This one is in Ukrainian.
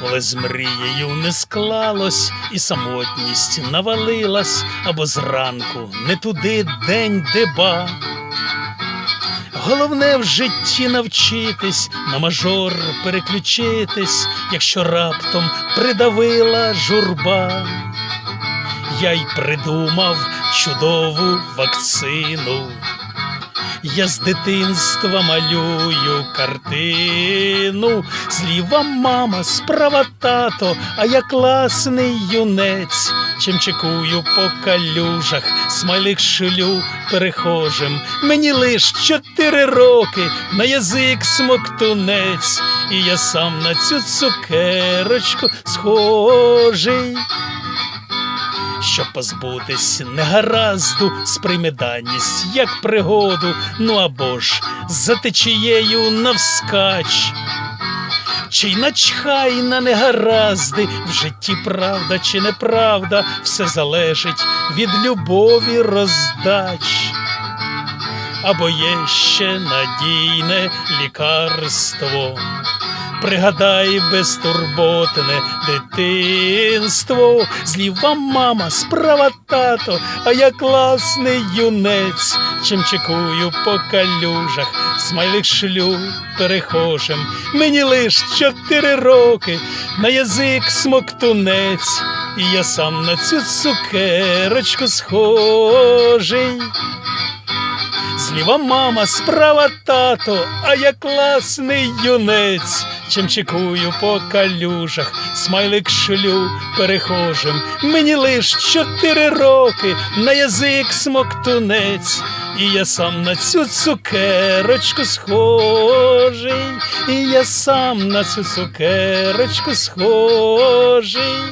коли з мрією не склалось, і самотність навалилась, або зранку не туди день деба. Головне в житті навчитись, на мажор переключитись, якщо раптом придавила журба. Я й придумав чудову вакцину. Я з дитинства малюю картину. Зліва мама, справа тато, а я класний юнець. Чим чекую по калюжах, смайлик шлю перехожим. Мені лиш чотири роки, на язик смоктунець, і я сам на цю цукерочку схожий. Щоб позбутись негаразду, сприйми даність як пригоду, ну або ж за течією навскач. Чи й начхай на негаразди, в житті правда чи неправда, все залежить від любові роздач. Або є ще надійне лікарство. Пригадай безтурботне дитинство, зліва мама, справа тато, а я класний юнець, чим чекую по калюжах, смайлик шлю перехожим. Мені лиш чотири роки, на язик смоктунець, і я сам на цю цукерочку схожий. Зліва мама, справа тато, а я класний юнець. Чим чекую по калюжах, смайлик шлю перехожим. Мені лиш чотири роки, на язик смоктунець, і я сам на цю цукерочку схожий, і я сам на цю цукерочку схожий.